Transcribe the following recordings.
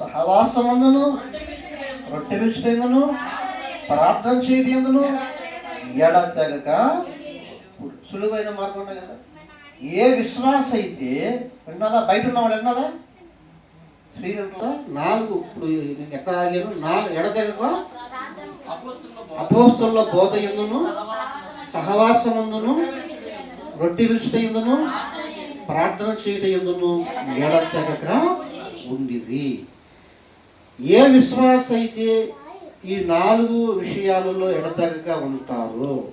సహవాసమందును రొట్టె విడిచిపోయిందును ప్రార్థన చేయటందును ఎడతెగక సులువైన మార్గం ఉన్నాయి కదా. ఏ విశ్వాస అయితే విన్నారా? బయట ఉన్నవాడు విన్నారా? శ్రీలంకలో నాలుగు ఎక్కడ ఆగాను? నాలుగు ఎడతెగక అపోస్తుల్లో బోధ ఎందును సహవాసముందును రొట్టె విడిచిట ఎందును ప్రార్థన చేయట ఎందును ఎడతెగక ఉండిరి. ఏ విశ్వాస అయితే ఈ నాలుగు విషయాలలో ఎడతెగక ఉంటారో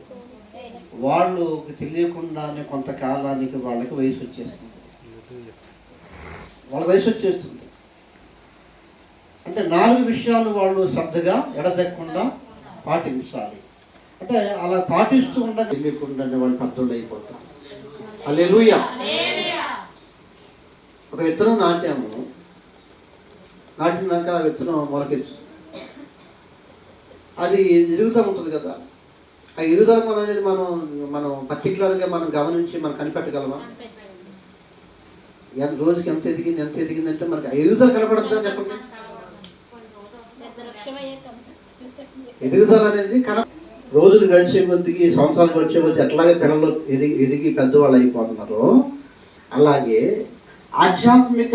వాళ్ళు తెలియకుండానే కొంతకాలానికి వాళ్ళకి వయసు వచ్చేస్తుంది. వాళ్ళ వయసు వచ్చేస్తుంది. అంటే నాలుగు విషయాలు వాళ్ళు శ్రద్ధగా ఎడదెక్కకుండా పాటించాలి. అంటే అలా పాటిస్తూ ఉండ తెలియకుండానే వాళ్ళు పెద్దోళ్ళు అయిపోతారు అల్లెలుయ ఒక విత్తనం నాటాము. నాటినాక విత్తనం మొలకెచ్చు అది ఎదుగుతూ ఉంటుంది కదా. ఆ ఎదుగుదల మనం అనేది మనం మనం పర్టికులర్గా మనం గమనించి మనం కనిపెట్టగలమా? ఎంత రోజుకి ఎంత ఎదిగింది ఎంత ఎదిగిందంటే మనకి ఆ ఎదుగుదల కనపడుతుందా చెప్పండి. ఎదుగుదల అనేది కన రోజులు గడిచే కొద్దికి సంవత్సరాలు గడిచే కొద్ది ఎట్లాగే పిల్లలు ఎదిగి ఎదిగి పెద్దవాళ్ళు అయిపోతున్నారో అలాగే ఆధ్యాత్మిక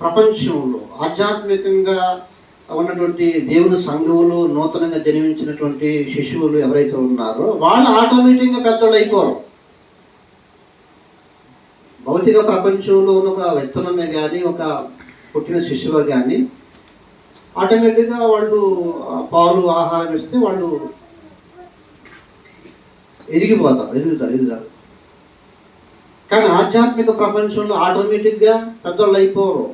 ప్రపంచంలో ఆధ్యాత్మికంగా ఉన్నటువంటి దేవుని సంఘములు నూతనంగా జన్మించినటువంటి శిశువులు ఎవరైతే ఉన్నారో వాళ్ళు ఆటోమేటిక్గా పెద్దోళ్ళు అయిపోరు. భౌతిక ప్రపంచంలో ఉన్న ఒక విత్తనమే కానీ ఒక పుట్టిన శిశువు కానీ ఆటోమేటిక్గా వాళ్ళు పాలు ఆహారం ఇస్తే వాళ్ళు ఎదిగిపోతారు ఎదుగుతారు ఎదుగుతారు. కానీ ఆధ్యాత్మిక ప్రపంచంలో ఆటోమేటిక్గా పెద్దోళ్ళు అయిపోరు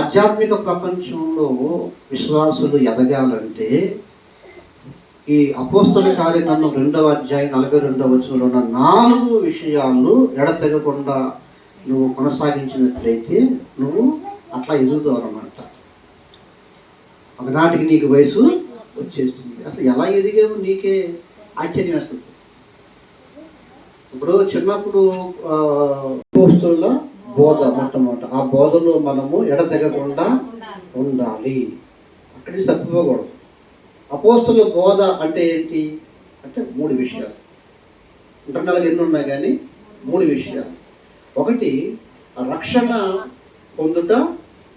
ఆధ్యాత్మిక ప్రపంచంలో విశ్వాసులు ఎదగాలంటే ఈ అపోస్తల కార్యక్రమం రెండవ అధ్యాయం నలభై రెండవ వచనంలో ఉన్న నాలుగు విషయాలు ఎడతెగకుండా నువ్వు కొనసాగించినట్లయితే నువ్వు అట్లా ఎదుగుతావు అనమాట ఒకనాటికి నీకు వయసు వచ్చేస్తుంది. అసలు ఎలా ఎదిగావు? నీకే ఆశ్చర్యం వేస్తుంది. ఇప్పుడు చిన్నప్పుడు పోస్తుల్లో బోధ మొట్టమొదట. ఆ బోధలో మనము ఎడతెగకుండా ఉండాలి. అక్కడికి తప్పిపోకూడదు. అపోస్తుల బోధ అంటే ఏంటి? అంటే మూడు విషయాలు. ఇంటర్నల్గా ఎన్ని ఉన్నాయి కానీ? మూడు విషయాలు. ఒకటి రక్షణ పొందుట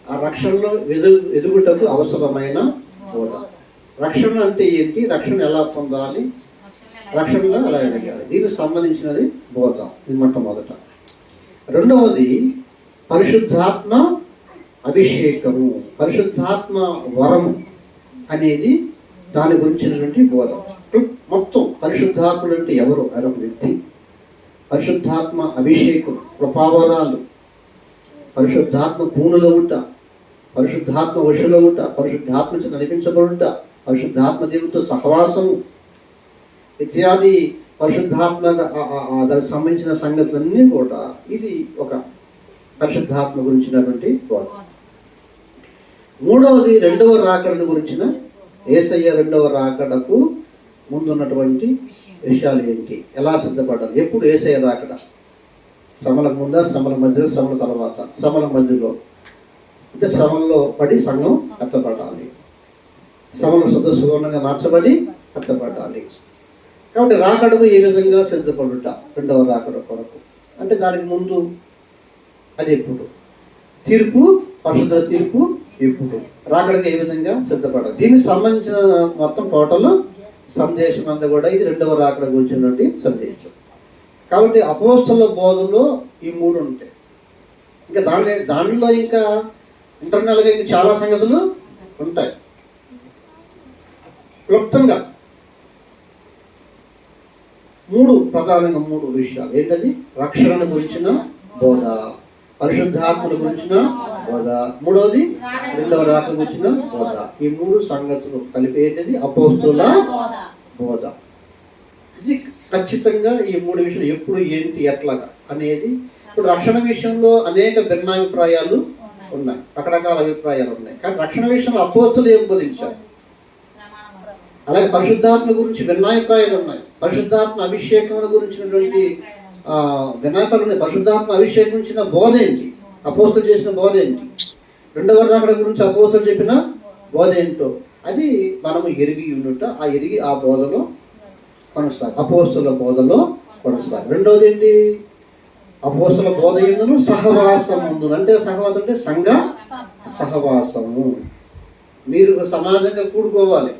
ఆ రక్షణలో ఎదు ఎదుగుటకు అవసరమైన బోధ. రక్షణ అంటే ఏంటి? రక్షణ ఎలా పొందాలి? రక్షణలో ఎలా ఎదగాలి దీనికి సంబంధించినది బోధ. ఇది మొట్టమొదట. రెండవది పరిశుద్ధాత్మ అభిషేకము. పరిశుద్ధాత్మ వరము అనేది దాని గురించినటువంటి బోధ. మొత్తం పరిశుద్ధాత్ముడు అంటే ఎవరు? ఒక వ్యక్తి. పరిశుద్ధాత్మ అభిషేకం కృపావరాలు. పరిశుద్ధాత్మ పూనులో ఉంట. పరిశుద్ధాత్మ వశులో ఉంట. పరిశుద్ధాత్మ నడిపించబడుట పరిశుద్ధాత్మ దేవునితో సహవాసము. ఇత్యాది పరిశుద్ధాత్మక దానికి సంబంధించిన సంగతులన్నీ కూడా ఇది ఒక పరిశుద్ధాత్మ గురించినటువంటి బోధ. మూడవది రెండవ రాకడను గురించిన ఏసయ్య రెండవ రాకడకు ముందున్నటువంటి విషయాలు ఏంటి? ఎలా సిద్ధపడాలి ఎప్పుడు ఏసయ్య రాకడ? శ్రమల ముందా శ్రమల మధ్యలో శ్రమల తర్వాత? శ్రమల మధ్యలో. అంటే శ్రమంలో పడి సంఘం ఎత్తపడాలి శ్రమల శుద్ధ సువర్ణంగా మార్చబడి ఎత్తపడాలి కాబట్టి రాకడకు ఏ విధంగా సిద్ధపడుట రెండవ రాకడ కొరకు. అంటే దానికి ముందు అది ఎప్పుడు? తీర్పు పరిశుద్ధ తీర్పు ఎప్పుడు? రాకడకు ఏ విధంగా సిద్ధపడాలి దీనికి సంబంధించిన మొత్తం టోటల్ సందేశం అంతా కూడా ఇది రెండవ రాకడ గురించినటువంటి సందేశం. కాబట్టి అపోస్తల బోధలో ఈ మూడు ఉంటాయి. ఇంకా దాని దానిలో ఇంకా ఇంటర్నల్గా ఇంకా చాలా సంగతులు ఉంటాయి. క్లుప్తంగా మూడు ప్రధానంగా మూడు విషయాలు. ఏంటది? రక్షణ గురించిన బోధ. పరిశుద్ధాత్మల గురించిన బోధ. మూడవది రెండవ రాక గురించిన బోధ. ఈ మూడు సంగతులు కలిపి ఏంటది? అపోస్తుల బోధ. ఇది ఖచ్చితంగా ఈ మూడు విషయాలు ఎప్పుడు ఏంటి ఎట్లాగా అనేది ఇప్పుడు రక్షణ విషయంలో అనేక భిన్నాభిప్రాయాలు ఉన్నాయి. రకరకాల అభిప్రాయాలు ఉన్నాయి. కానీ రక్షణ విషయంలో అపోస్తులు ఏం బోధించారు? అలాగే పరిశుద్ధాత్మ గురించి వినాయకాయలు ఉన్నాయి. పరిశుద్ధాత్మ అభిషేకం గురించినటువంటి వినాయకాలు ఉన్నాయి. పరిశుద్ధాత్మ అభిషేకించిన బోధ ఏంటి? అపోస్తులు చేసిన బోధ ఏంటి? రెండవ రాకడ గురించి అపోస్తులు చెప్పిన బోధ ఏంటో? అది మనము ఎరిగి ఉండుట ఆ ఎరిగి ఆ బోధలో కొనసాగు అపోస్తుల బోధలో కొనసాగు. రెండవది ఏంటి? అపోస్తుల బోధ ఎందును? సహవాసం ముందు అంటే సహవాసం అంటే సంఘ సహవాసము. మీరు సమాజంగా కూడుకోవాలి.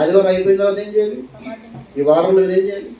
ఆదివారం అయిపోయిన తర్వాత ఏం చేయాలి? ఈ వారంలో ఏం చేయాలి?